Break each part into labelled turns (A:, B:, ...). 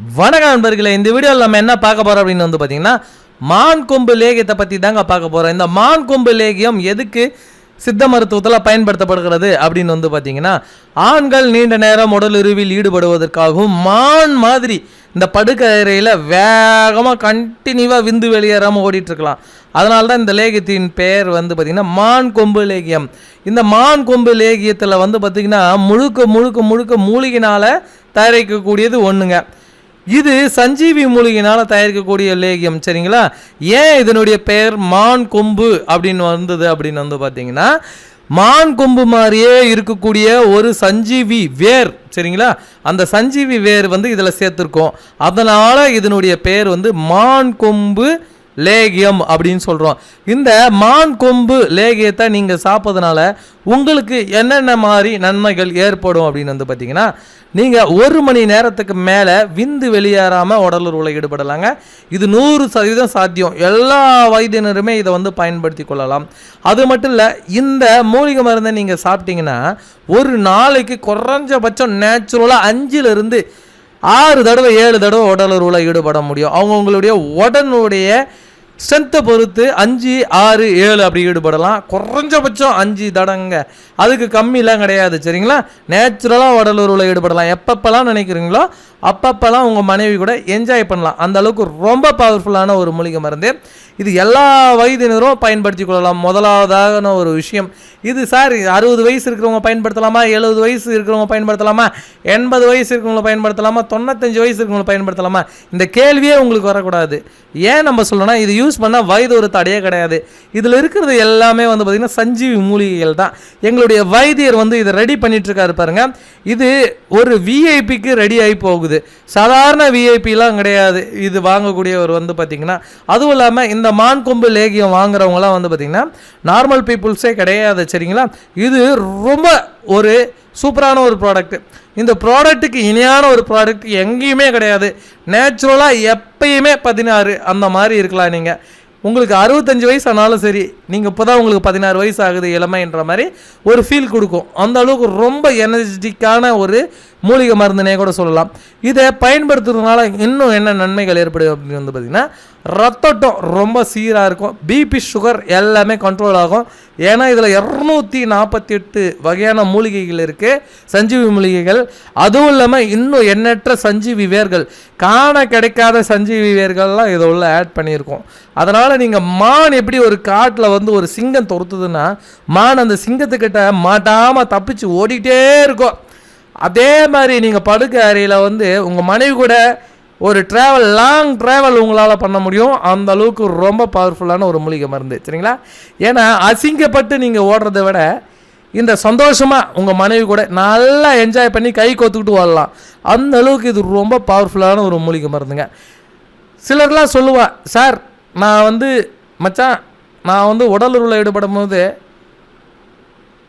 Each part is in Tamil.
A: வணக்கம் நண்பர்களே இந்த வீடியோவில் நம்ம என்ன பார்க்க போகிறோம் அப்படின்னு வந்து பார்த்தீங்கன்னா மான் கொம்பு லேகியத்தை பற்றி தாங்க பார்க்க போகிறோம் இந்த மான் கொம்பு லேகியம் எதுக்கு சித்த மருத்துவத்தில் பயன்படுத்தப்படுகிறது அப்படின்னு வந்து பார்த்தீங்கன்னா ஆண்கள் நீண்ட நேரம் உடலுறவில் ஈடுபடுவதற்காகவும் மான் மாதிரி இந்த படுக்கறையில் வேகமாக கண்டினியூவாக விந்து வெளியேறாமல் ஓடிட்டுருக்கலாம். அதனால தான் இந்த லேகியத்தின் பெயர் வந்து பார்த்திங்கன்னா மான் கொம்பு லேகியம். இந்த மான் கொம்பு லேகியத்தில் வந்து பார்த்திங்கன்னா முழுக்க முழுக்க முழுக்க மூலிகைனால் தயாரிக்கக்கூடியது ஒன்றுங்க இது சஞ்சீவி மூலிகையினால் தயாரிக்கக்கூடிய லேகியம் சரிங்களா? ஏன் இதனுடைய பெயர் மான் கொம்பு அப்படின்னு வந்தது அப்படின்னு வந்து பார்த்தீங்கன்னா மான் கொம்பு மாதிரியே இருக்கக்கூடிய ஒரு சஞ்சீவி வேர் சரிங்களா? அந்த சஞ்சீவி வேர் வந்து இதில் சேர்த்துருக்கோம். அதனால் இதனுடைய பெயர் வந்து மான் கொம்பு லேகியம் அப்படின்னு சொல்கிறோம் இந்த மான் கொம்பு லேகியத்தை நீங்கள் சாப்பிட்றதுனால உங்களுக்கு என்னென்ன மாதிரி நன்மைகள் ஏற்படும் அப்படின்னு வந்து பார்த்தீங்கன்னா நீங்கள் ஒரு மணி நேரத்துக்கு மேலே விந்து வெளியேறாமல் உடலுறவில் ஈடுபடலாங்க. இது நூறு சதவீதம் சாத்தியம். எல்லா வயதினருமே இதை வந்து பயன்படுத்தி கொள்ளலாம். அது மட்டும் இல்லை இந்த மூலிகை மருந்தை நீங்கள் சாப்பிட்டீங்கன்னா ஒரு நாளைக்கு குறைஞ்சபட்சம் நேச்சுரலாக அஞ்சிலிருந்து ஆறு தடவை ஏழு தடவை உடலுறவில் ஈடுபட முடியும். அவங்கவுங்களுடைய உடனுடைய ஸ்ட்ரென்த்தை பொறுத்து அஞ்சு ஆறு ஏழு அப்படி ஈடுபடலாம். குறைஞ்சபட்சம் அஞ்சு தடங்க. அதுக்கு கம்மிலாம் கிடையாது சரிங்களா? நேச்சுரலாக உடலுறவில் ஈடுபடலாம். எப்பப்பெல்லாம் நினைக்கிறீங்களோ அப்பப்போலாம் உங்கள் மனைவி கூட என்ஜாய் பண்ணலாம். அந்த அளவுக்கு ரொம்ப பவர்ஃபுல்லான ஒரு மூலிகை மருந்து. இது எல்லா வயதினரும் பயன்படுத்தி கொள்ளலாம். முதலாவதான ஒரு விஷயம். இது சார் அறுபது வயசு இருக்கிறவங்க பயன்படுத்தலாமா? எழுபது வயசு இருக்கிறவங்க பயன்படுத்தலாமா? எண்பது வயசு இருக்கிறவங்களை பயன்படுத்தலாமா? தொண்ணூத்தஞ்சு வயசு இருக்கிறவங்களை பயன்படுத்தலாமா? இந்த கேள்வியே உங்களுக்கு வரக்கூடாது. ஏன் நம்ம சொல்லணும்னா இது யூஸ் பண்ணால் வயது ஒரு தடையே கிடையாது. இதில் இருக்கிறது எல்லாமே வந்து பார்த்திங்கன்னா சஞ்சீவி மூலிகைகள் தான். எங்களுடைய வைத்தியர் வந்து இதை ரெடி பண்ணிகிட்ருக்காரு பாருங்கள் இது ஒரு விஐபிக்கு ரெடி ஆகி போகுது. சாதாரண விஐபிலாம் கிடையாது. இது வாங்கக்கூடியவர் வந்து பார்த்திங்கன்னா அதுவும் இல்லாமல் இந்த மான் கொம்பு லேகியம் வாங்குறவங்களாம் வந்து பார்த்திங்கன்னா நார்மல் பீப்புள்ஸே கிடையாது சரிங்களா? இது ரொம்ப ஒரு சூப்பரான ஒரு ப்ராடக்ட் இந்த ப்ராடக்ட்டுக்கு இணையான ஒரு ப்ராடக்ட் எங்கேயுமே கிடையாது. நேச்சுரலாக எப்பயுமே பதினாறு அந்த மாதிரி இருக்கலாம் நீங்கள் உங்களுக்கு அறுபத்தஞ்சு வயசு ஆனாலும் சரி நீங்கள் இப்போ தான் உங்களுக்கு பதினாறு வயசு ஆகுது இளமைன்ற மாதிரி ஒரு ஃபீல் கொடுக்கும். அந்த அளவுக்கு ரொம்ப எனர்ஜெட்டிக்கான ஒரு மூலிகை மருந்துனே கூட சொல்லலாம். இதை பயன்படுத்துறதுனால இன்னும் என்ன நன்மைகள் ஏற்படும் அப்படின்னு வந்து பார்த்திங்கன்னா ரத்தோட்டம் ரொம்ப சீராக இருக்கும். பிபி சுகர் எல்லாமே கண்ட்ரோல் ஆகும். ஏன்னா இதில் இரநூத்தி நாற்பத்தி எட்டு வகையான மூலிகைகள் இருக்குது சஞ்சீவி மூலிகைகள். அதுவும் இல்லாமல் இன்னும் எண்ணற்ற சஞ்சீவி வேர்கள். காண கிடைக்காத சஞ்சீவி வேர்கள்லாம் இதை உள்ள ஆட் பண்ணியிருக்கோம். அதனால் நீங்கள் மான் எப்படி ஒரு காட்டில் வந்து ஒரு சிங்கம் துரத்துதுன்னா மான் அந்த சிங்கத்துக்கிட்ட மாட்டாமல் தப்பிச்சு ஓடிக்கிட்டே இருக்கும். அதே மாதிரி நீங்கள் படுக்கை அறையில் வந்து உங்கள் மனைவி கூட ஒரு ட்ராவல் லாங் ட்ராவல் உங்களால் பண்ண முடியும். அந்த அளவுக்கு ரொம்ப பவர்ஃபுல்லான ஒரு மூலிகை மருந்து சரிங்களா? ஏன்னா அசிங்கப்பட்டு நீங்கள் ஓடுறத விட இந்த சந்தோஷமாக உங்கள் மனைவி கூட நல்லா என்ஜாய் பண்ணி கை கோத்துக்கிட்டு ஓடலாம். அந்த அளவுக்கு இது ரொம்ப பவர்ஃபுல்லான ஒரு மூலிகை மருந்துங்க. சிலர்லாம் சொல்லுவாள் சார் நான் வந்து மச்சான் நான் வந்து உடலுறவில் ஈடுபடும் போது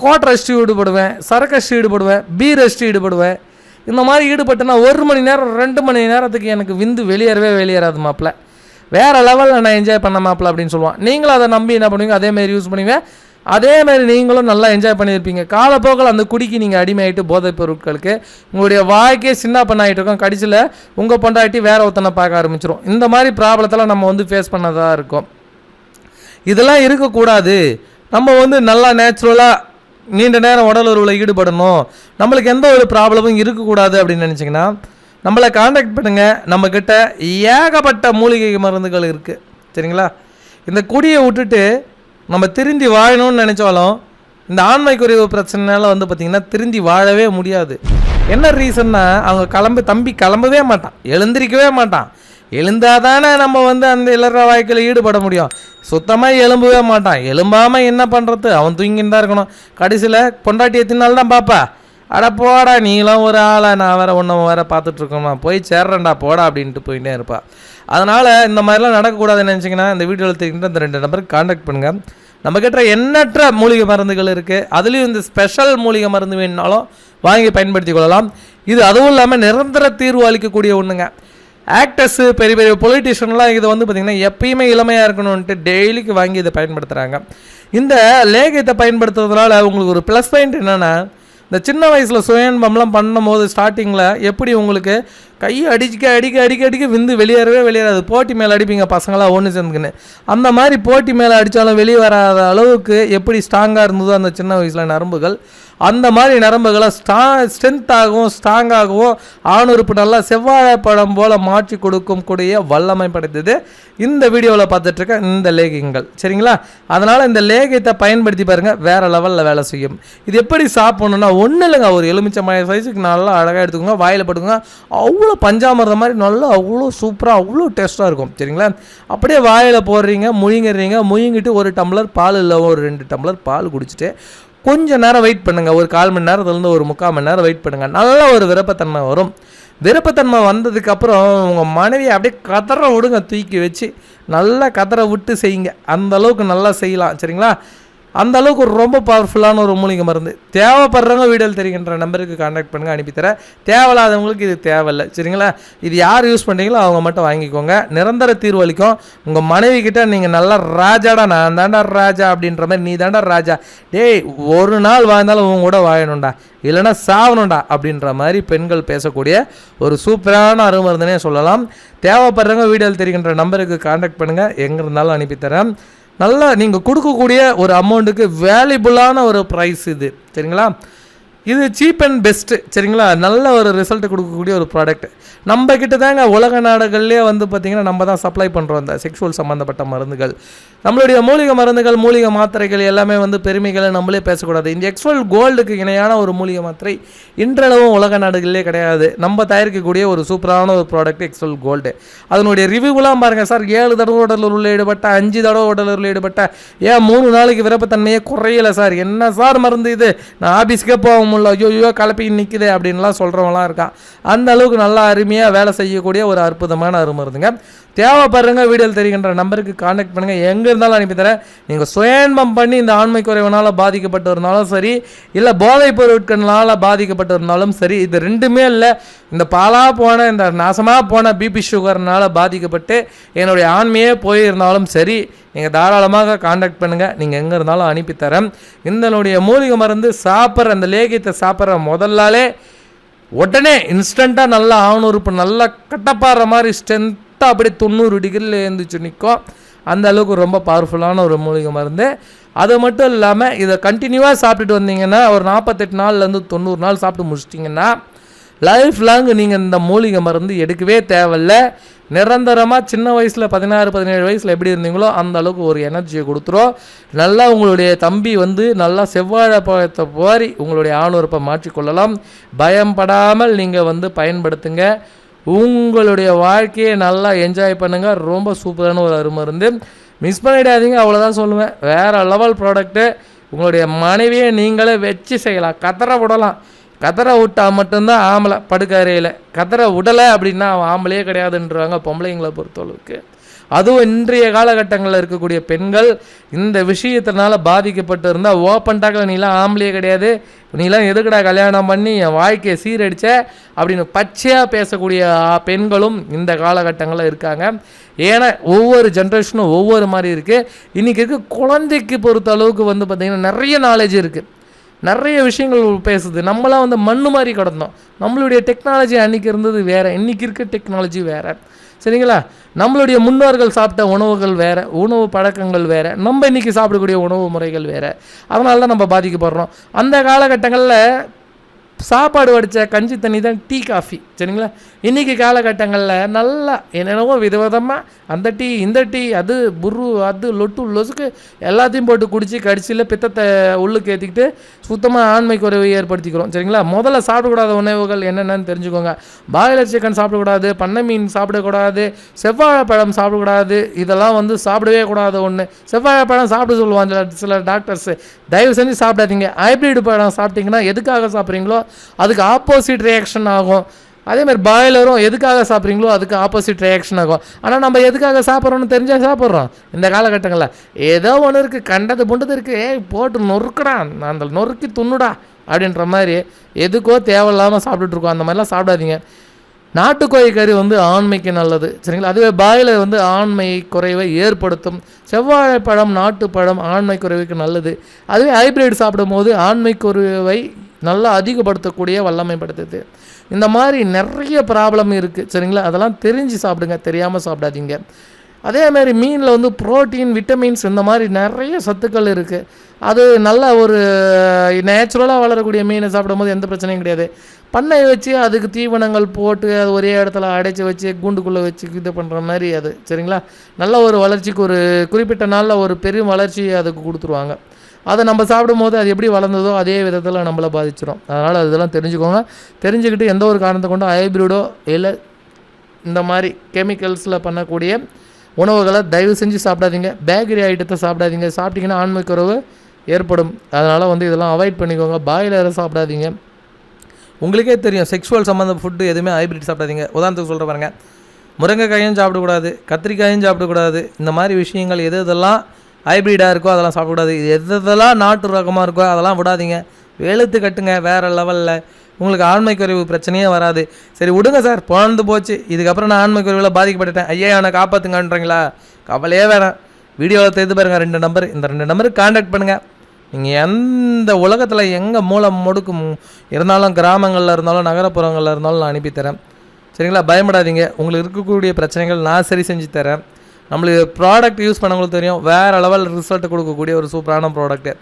A: கோட் ரஷ்டி ஈடுபடுவேன் சரக்கு ஈடுபடுவேன் பீ ரெஸ்ட் ஈடுபடுவேன். இந்த மாதிரி ஈடுபட்டேன்னா ஒரு மணி நேரம் ரெண்டு மணி நேரத்துக்கு எனக்கு விந்து வெளியேறவே வெளியேறாது மாப்பிள்ள. வேறு லெவலில் நான் என்ஜாய் பண்ண மாப்பிள்ள அப்படின்னு சொல்லுவான். நீங்களும் அதை நம்பி என்ன பண்ணுவீங்க? அதே மாதிரி யூஸ் பண்ணுவீங்க. அதே மாதிரி நீங்களும் நல்லா என்ஜாய் பண்ணியிருப்பீங்க. காலப்போக்கில் அந்த குடிக்கு நீங்கள் அடிமையாயிட்டு போதைப் பொருட்களுக்கு உங்களுடைய வாய்க்கே சின்ன பண்ணாயிட்டு இருக்கோம். கடைசியில் உங்கள் பொண்டாட்டி வேற ஒருத்தனை பார்க்க ஆரம்பிச்சிரும். இந்த மாதிரி ப்ராப்ளத்தெல்லாம் நம்ம வந்து ஃபேஸ் பண்ணதாக இருக்கும். இதெல்லாம் இருக்கக்கூடாது. நம்ம வந்து நல்லா நேச்சுரலாக நீண்ட நேரம் உடல் உறவில் ஈடுபடணும். நம்மளுக்கு எந்த ஒரு ப்ராப்ளமும் இருக்கக்கூடாது அப்படின்னு நினச்சிங்கன்னா நம்மளை காண்டாக்ட் பண்ணுங்கள் நம்மக்கிட்ட ஏகப்பட்ட மூலிகை மருந்துகள் இருக்குது சரிங்களா? இந்த குடியை விட்டுட்டு நம்ம திருந்தி வாழணும்னு நினச்சாலும் இந்த ஆண்மை குறைவு பிரச்சனைனால வந்து பார்த்திங்கன்னா திருந்தி வாழவே முடியாது. என்ன ரீசன்னா அவங்க கிளம்பி தம்பி கிளம்பவே மாட்டான். எழுந்திரிக்கவே மாட்டான். எழுந்தாதானே நம்ம வந்து அந்த இளற வாழ்க்கையில் ஈடுபட முடியும். சுத்தமாக எலும்பவே மாட்டான். எலும்பாமல் என்ன பண்ணுறது அவன் தூங்கின்னு தான் இருக்கணும். கடைசியில் பொண்டாட்டி எத்தினால தான் பாப்பா. அட போடா நீலாம் ஒரு ஆளா? நான் வேற ஒன்றும் வேற பார்த்துட்ருக்கோமா? போய் சேர்றேன்டா போடா அப்படின்ட்டு போயிட்டே இருப்பாள் அதனால் இந்த மாதிரிலாம் நடக்கக்கூடாதுன்னு நினச்சிங்கன்னா இந்த வீடியோவில் தெரிஞ்சுட்டு இந்த ரெண்டு நம்பருக்கு காண்டாக்ட் பண்ணுங்கள் நம்ம கிட்ட எண்ணற்ற மூலிகை மருந்துகள் இருக்குது அதுலேயும் இந்த ஸ்பெஷல் மூலிகை மருந்து வேணுனாலும் வாங்கி பயன்படுத்தி கொள்ளலாம். இது அதுவும் இல்லாமல் நிரந்தர தீர்வு அளிக்கக்கூடிய ஒன்றுங்க ஆக்டர்ஸு பெரிய பெரிய பொலிட்டிஷியன்லாம் இது வந்து பார்த்திங்கன்னா எப்பயுமே இளமையாக இருக்கணும்ன்ட்டு டெய்லிக்கு வாங்கி இதை பயன்படுத்துகிறாங்க இந்த லேகியத்தை பயன்படுத்துறதுனால உங்களுக்கு ஒரு ப்ளஸ் பாயிண்ட் என்னென்னா இந்த சின்ன வயசில் சுயன்பம்லாம் பண்ணும்போது ஸ்டார்டிங்கில் எப்படி உங்களுக்கு கையை அடிச்சுக்க அடிக்க அடிக்க அடிக்க விந்து வெளியேறவே வெளியேறாது. போட்டி மேலே அடிப்பீங்க பசங்களாம் ஒன்று சேர்ந்துக்குன்னு. அந்த மாதிரி போட்டி மேலே அடித்தாலும் வெளியே வராத அளவுக்கு எப்படி ஸ்ட்ராங்காக இருந்ததோ அந்த சின்ன வயசில் நரம்புகள் அந்த மாதிரி நரம்புகளை ஸ்டா ஸ்ட்ரென்த்தாகவும் ஸ்ட்ராங்காகவும் ஆணுறுப்பு நல்லா செவ்வாழைப்பழம் போல் மாற்றி கொடுக்கும் கூடிய வல்லமை படைத்தது இந்த வீடியோவில் பார்த்துட்ருக்க இந்த லேகியங்கள் சரிங்களா? அதனால் இந்த லேகியத்தை பயன்படுத்தி பாருங்கள் வேறு லெவலில் வேலை செய்யும். இது எப்படி சாப்பிட்ணுன்னா ஒன்றும் இல்லைங்க ஒரு எலுமிச்சை சைஸுக்கு நல்லா அழகாக எடுத்துக்கோங்க வாயில் போட்டுக்கோங்க. அவ்வளோ பஞ்சாமிரதம் மாதிரி நல்லா அவ்வளோ சூப்பராக அவ்வளோ டேஸ்ட்டாக இருக்கும் சரிங்களா? அப்படியே வாயில் போடுறீங்க முழுங்கிடுறீங்க முழுங்கிட்டு ஒரு டம்ளர் பால் இல்லை ஒரு ரெண்டு டம்ளர் பால் குடிச்சிட்டு கொஞ்ச நேரம் வெயிட் பண்ணுங்கள் ஒரு கால் மணி நேரத்துலேருந்து ஒரு முக்கால் மணி நேரம் வெயிட் பண்ணுங்கள் நல்ல ஒரு விருப்பத்தன்மை வரும். விருப்பத்தன்மை வந்ததுக்கப்புறம் உங்கள் மனைவியை அப்படியே கதற விடுங்க தூக்கி வச்சு. நல்லா கதற விட்டு செய்யுங்க. அந்தளவுக்கு நல்லா செய்யலாம் சரிங்களா? அந்த அளவுக்கு ஒரு ரொம்ப பவர்ஃபுல்லான ஒரு மூலிகை மருந்து. தேவைப்படுறவங்க வீடியோவில் தெரிகின்ற நம்பருக்கு காண்டாக்ட் பண்ணுங்கள் அனுப்பித்தரேன் தேவையில்லாதவங்களுக்கு இது தேவையில்லை. சரிங்களா? இது யார் யூஸ் பண்ணுறீங்களோ அவங்க மட்டும் வாங்கிக்கோங்க. நிரந்தர தீர்வு அளிக்கும். உங்கள் மனைவி கிட்ட நீங்கள் நல்லா ராஜாடா நான் தாண்டா ராஜா அப்படின்ற மாதிரி நீ தாண்டா ராஜா. டேய் ஒரு நாள் வாழ்ந்தாலும் உன் கூட வாழணும்டா. இல்லைன்னா சாவணும்டா அப்படின்ற மாதிரி பெண்கள் பேசக்கூடிய ஒரு சூப்பரான அருமருந்துனே சொல்லலாம். தேவைப்படுறவங்க வீடியோவில் தெரிகின்ற நம்பருக்கு காண்டாக்ட் பண்ணுங்கள் எங்கே இருந்தாலும் அனுப்பித்தரேன் நல்லா நீங்கள் கொடுக்கக்கூடிய ஒரு அமௌண்ட்டுக்கு வேல்யூபுளான ஒரு ப்ரைஸ் இது. சரிங்களா? இது சீப் அண்ட் பெஸ்ட்டு சரிங்களா? நல்ல ஒரு ரிசல்ட் கொடுக்கக்கூடிய ஒரு ப்ராடக்ட் நம்ம கிட்ட தாங்க உலக நாடுகள்லேயே வந்து பார்த்திங்கன்னா நம்ம தான் சப்ளை பண்ணுறோம் அந்த செக்ஷுவல் சம்மந்தப்பட்ட மருந்துகள். நம்மளுடைய மூலிகை மருந்துகள் மூலிகை மாத்திரைகள் எல்லாமே வந்து பெருமைகளை நம்மளே பேசக்கூடாது. இந்த எக்ஸ்வல் கோல்டுக்கு இணையான ஒரு மூலிகை மாத்திரை இன்றளவும் உலக நாடுகளிலே கிடையாது. நம்ம தயாரிக்கக்கூடிய ஒரு சூப்பரான ஒரு ப்ராடக்ட் எக்ஸ்வல் கோல்டு அதனுடைய ரிவ்யூலாம் பாருங்கள் சார். ஏழு தடவை உடலில் உள்ள ஈடுபட்ட அஞ்சு தடவை உடல் ஈடுபட்ட ஏன் மூணு நாளைக்கு விருப்பத்தன்மையே குறையலை சார்? என்ன சார் மருந்து இது? நான் ஆஃபீஸ்க்கே போக முடியல ஐயோ கலப்பி நிற்குது அப்படின்லாம் சொல்கிறவங்களாம் இருக்கான். அந்த அளவுக்கு நல்லா அருமையாக வேலை செய்யக்கூடிய ஒரு அற்புதமான அருமருந்துங்க. தேவைப்படுறங்க வீடியோவில் தெரிகின்ற நம்பருக்கு காண்டாக்ட் பண்ணுங்கள் எங்கே இருந்தாலும் அனுப்பி தரேன். நீங்கள் சுயன்பம் பண்ணி இந்த ஆண்மை குறைவனால் பாதிக்கப்பட்டு இருந்தாலும் சரி இல்லை போதைப் பொருட்களால் பாதிக்கப்பட்டு இருந்தாலும் சரி இது ரெண்டுமே இல்லை. இந்த பாலாக போன இந்த நாசமாக போன பிபி சுகர்னால் பாதிக்கப்பட்டு என்னுடைய ஆண்மையே போயிருந்தாலும் சரி நீங்கள் தாராளமாக காண்டாக்ட் பண்ணுங்கள் நீங்கள் எங்கே இருந்தாலும் அனுப்பித்தரேன் இந்தனுடைய மூலிகை மருந்து சாப்பிட்ற அந்த லேகியத்தை சாப்பிட்ற முதல்லாலே உடனே இன்ஸ்டண்ட்டாக நல்லா ஆணுறுப்பு நல்லா கட்டப்பாடுற மாதிரி ஸ்ட்ரென்த் கரெக்டாக அப்படியே தொண்ணூறு டிகிரியில் எழுந்துச்சு நிற்கும் அந்த அளவுக்கு ரொம்ப பவர்ஃபுல்லான ஒரு மூலிகை மருந்து. அது மட்டும் இல்லாமல் இதை கண்டினியூவாக சாப்பிட்டுட்டு வந்தீங்கன்னா ஒரு நாற்பத்தெட்டு நாள்லேருந்து தொண்ணூறு நாள் சாப்பிட்டு முடிச்சிட்டிங்கன்னா லைஃப் லாங் நீங்கள் இந்த மூலிகை மருந்து எடுக்கவே தேவையில்ல. நிரந்தரமாக சின்ன வயசில் பதினாறு பதினேழு வயசில் எப்படி இருந்தீங்களோ அந்த அளவுக்கு ஒரு எனர்ஜியை கொடுத்துரும். நல்லா உங்களுடைய தம்பி வந்து நல்லா செவ்வாழை பழத்தை போரி உங்களுடைய ஆணுறுப்பை மாற்றிக்கொள்ளலாம். பயம்படாமல் நீங்கள் வந்து பயன்படுத்துங்க. உங்களுடைய வாழ்க்கையை நல்லா என்ஜாய் பண்ணுங்கள் ரொம்ப சூப்பரான ஒரு அருமருந்து மிஸ் பண்ணிடாதீங்க அவ்வளோதான் சொல்லுவேன். வேறு லெவல் ப்ராடக்ட்டு உங்களுடைய மனைவியை நீங்களே வச்சு செய்யலாம். கத்தரை விடலாம். கதரை விட்டா மட்டும்தான் ஆம்பளை படுக்கறையில் கதரை விடலை அப்படின்னா அவன் ஆம்பளையே கிடையாதுன்றாங்க பொம்பளைங்களை பொறுத்தளவுக்கு. அதுவும் இன்றைய காலகட்டங்களில் இருக்கக்கூடிய பெண்கள் இந்த விஷயத்தினால பாதிக்கப்பட்டு இருந்தால் ஓப்பன் டாக்கில் நீலாம் ஆம்பளையே கிடையாது. நீலாம் எதுக்குடா கல்யாணம் பண்ணி என் வாழ்க்கையை சீரடிச்ச? அப்படின்னு பச்சையாக பேசக்கூடிய பெண்களும் இந்த காலகட்டங்களில் இருக்காங்க. ஏன்னா ஒவ்வொரு ஜென்ரேஷனும் ஒவ்வொரு மாதிரி இருக்குது இன்றைக்கி இருக்க குழந்தைக்கு பொறுத்த அளவுக்கு வந்து பார்த்திங்கன்னா நிறைய நாலேஜ் இருக்குது நிறைய விஷயங்கள் பேசுது. நம்மளாம் வந்து மண்ணு மாதிரி கிடந்தோம். நம்மளுடைய டெக்னாலஜி அன்றைக்கி இருந்தது வேறு. இன்றைக்கி இருக்க டெக்னாலஜி வேறு. சரிங்களா? நம்மளுடைய முன்னோர்கள் சாப்பிட்ட உணவுகள் வேறு உணவு பழக்கங்கள் வேறு நம்ம இன்றைக்கி சாப்பிடக்கூடிய உணவு முறைகள் வேறு. அதனால தான் நம்ம பாதிக்கப்படுறோம். அந்த காலகட்டங்களில் சாப்பாடு வடித்த கஞ்சி தண்ணி தான் டீ காஃபி. சரிங்களா? இன்றைக்கி காலகட்டங்களில் நல்லா என்னென்னவோ விதவிதமாக அந்த டீ இந்த டீ அது புரு அது லொட்டு லொசுக்கு எல்லாத்தையும் போட்டு குடித்து கடிச்சியில் பித்தத்தை உள்ளுக்கு ஏற்றிக்கிட்டு சுத்தமாக ஆண்மை குறைவை ஏற்படுத்திக்கிறோம். சரிங்களா? முதல்ல சாப்பிடக்கூடாத உணவுகள் என்னென்னு தெரிஞ்சுக்கோங்க. பாய்லர் சிக்கன் சாப்பிடக்கூடாது பண்ணை மீன் சாப்பிடக்கூடாது செவ்வாழைப்பழம் சாப்பிடக்கூடாது இதெல்லாம் வந்து சாப்பிடவே கூடாது ஒன்று செவ்வாழைப்பழம் சாப்பிட சொல்லுவாங்க சில டாக்டர்ஸு தயவு செஞ்சு சாப்பிடாதீங்க. ஹைப்ரிட் பழம் சாப்பிட்டீங்கன்னா எதுக்காக சாப்பிட்றீங்களோ அதுக்கு ஆப்போசிட் ரியாக்ஷன் ஆகும். அதே மாதிரி பாய்லரும் எதுக்காக சாப்பிட்றீங்களோ அதுக்கு ஆப்போசிட் ரியாக்ஷன் ஆகும். ஆனால் நம்ம எதுக்காக சாப்பிட்றோன்னு தெரிஞ்சால் சாப்பிட்றோம். இந்த காலகட்டங்களில். ஏதோ ஒன்று இருக்குது கண்டது புண்டது இருக்குது ஏய் போட்டு நொறுக்குடா. அந்த நொறுக்கி துண்ணுடா அப்படின்ற மாதிரி எதுக்கோ தேவையில்லாமல் சாப்பிட்டுட்ருக்கோம் அந்த மாதிரிலாம் சாப்பிடாதீங்க. நாட்டுக்கோழி கறி வந்து ஆண்மைக்கு நல்லது. சரிங்களா? அதுவே பாயிலர் வந்து ஆண்மை குறைவை ஏற்படுத்தும். செவ்வாழைப்பழம் நாட்டுப்பழம் ஆண்மை குறைவுக்கு நல்லது. அதுவே ஹைப்ரிட் சாப்பிடும்போது ஆண்மை குறைவை நல்லா அதிகப்படுத்தக்கூடிய வல்லமைப்படுத்துது இந்த மாதிரி நிறைய ப்ராப்ளம் இருக்குது சரிங்களா? அதெல்லாம் தெரிஞ்சு சாப்பிடுங்க. தெரியாமல் சாப்பிடாதீங்க. அதே மாதிரி மீனில் வந்து புரோட்டீன் விட்டமின்ஸ் இந்த மாதிரி நிறைய சத்துக்கள் இருக்குது அது நல்ல ஒரு நேச்சுரலாக வளரக்கூடிய மீனை சாப்பிடும்போது எந்த பிரச்சனையும் கிடையாது. பண்ணை வச்சு அதுக்கு தீவனங்கள் போட்டு அது ஒரே இடத்துல அடைச்சி வச்சு கூண்டுக்குள்ளே வச்சு இது பண்ணுற மாதிரி அது. சரிங்களா? நல்ல ஒரு வளர்ச்சிக்கு ஒரு குறிப்பிட்ட நாளில் ஒரு பெரும் வளர்ச்சி அதுக்கு கொடுத்துருவாங்க. அதை நம்ம சாப்பிடும்போது அது எப்படி வளர்ந்ததோ அதே விதத்தில் நம்மளை பாதிச்சிடும் அதனால் அதெல்லாம் தெரிஞ்சுக்கோங்க. தெரிஞ்சுக்கிட்டு எந்த ஒரு காரணத்தை கொண்டும் ஹைப்ரிடோ இல்லை இந்த மாதிரி கெமிக்கல்ஸில் பண்ணக்கூடிய உணவுகளை தயவு செஞ்சு சாப்பிடாதீங்க. பேக்கரி ஐட்டத்தை சாப்பிடாதீங்க. சாப்பிட்டீங்கன்னா ஆண்மை குறைவு ஏற்படும். அதனால் வந்து இதெல்லாம் அவாய்ட் பண்ணிக்கோங்க. பாய்லரை சாப்பிடாதீங்க. உங்களுக்கே தெரியும் செக்ஷுவல் சம்மந்த ஃபுட்டு எதுவுமே ஹைப்ரிட் சாப்பிடாதீங்க. உதாரணத்துக்கு சொல்கிற பாருங்க. முருங்கைக்காயும் சாப்பிடக்கூடாது கத்திரிக்காயும் சாப்பிடக்கூடாது. இந்த மாதிரி விஷயங்கள் எது எதெல்லாம் ஹைப்ரிடாக இருக்கோ அதெல்லாம் சாப்பிடக்கூடாது. எது எதெல்லாம் நாட்டு ரகமாக இருக்கோ அதெல்லாம் விடாதீங்க. வெளுத்து கட்டுங்க வேறு லெவலில் உங்களுக்கு ஆண்மை குறைவு பிரச்சனையே வராது. சரி விடுங்க சார் பிறந்து போச்சு. இதுக்கப்புறம் நான் ஆண்மை குறைவில் பாதிக்கப்பட்டுட்டேன். ஐயா என்னை காப்பாற்றுங்கன்றீங்களா கவலையே வேணாம். வீடியோவில் தெரிந்து பாருங்கள் ரெண்டு நம்பர் இந்த ரெண்டு நம்பருக்கு காண்டாக்ட் பண்ணுங்கள் நீங்கள் எந்த உலகத்தில் எங்கே மூலம் முடுக்கும் இருந்தாலும் கிராமங்களில் இருந்தாலும் நகரப்புறங்களில் இருந்தாலும் நான் அனுப்பித்தரேன். சரிங்களா? பயப்படாதீங்க. உங்களுக்கு இருக்கக்கூடிய பிரச்சனைகள் நான் சரி செஞ்சு தரேன். நம்மளுக்கு ப்ராடக்ட் யூஸ் பண்ணவங்களுக்கு தெரியும். வேறு லெவல் ரிசல்ட் கொடுக்கக்கூடிய ஒரு சூப்பரான ப்ராடக்ட்டு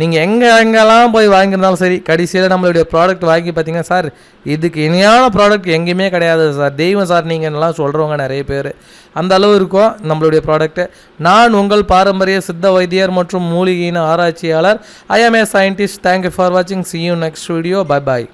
A: நீங்கள் எங்கே எங்கெல்லாம் போய் வாங்கியிருந்தாலும் சரி கடைசியில் நம்மளுடைய ப்ராடக்ட் வாங்கி பார்த்தீங்கன்னா சார் இதுக்கு இணையான ப்ராடக்ட் எங்கேயுமே கிடையாது சார். தெய்வம் சார் நீங்கள்லாம் சொல்கிறவங்க நிறைய பேர். அந்த அளவு இருக்கும் நம்மளுடைய ப்ராடக்ட்டு நான் உங்கள் பாரம்பரிய சித்த வைத்தியர் மற்றும் மூலிகையின் ஆராய்ச்சியாளர். I M A scientist thank you for வாட்சிங் see you next video bye bye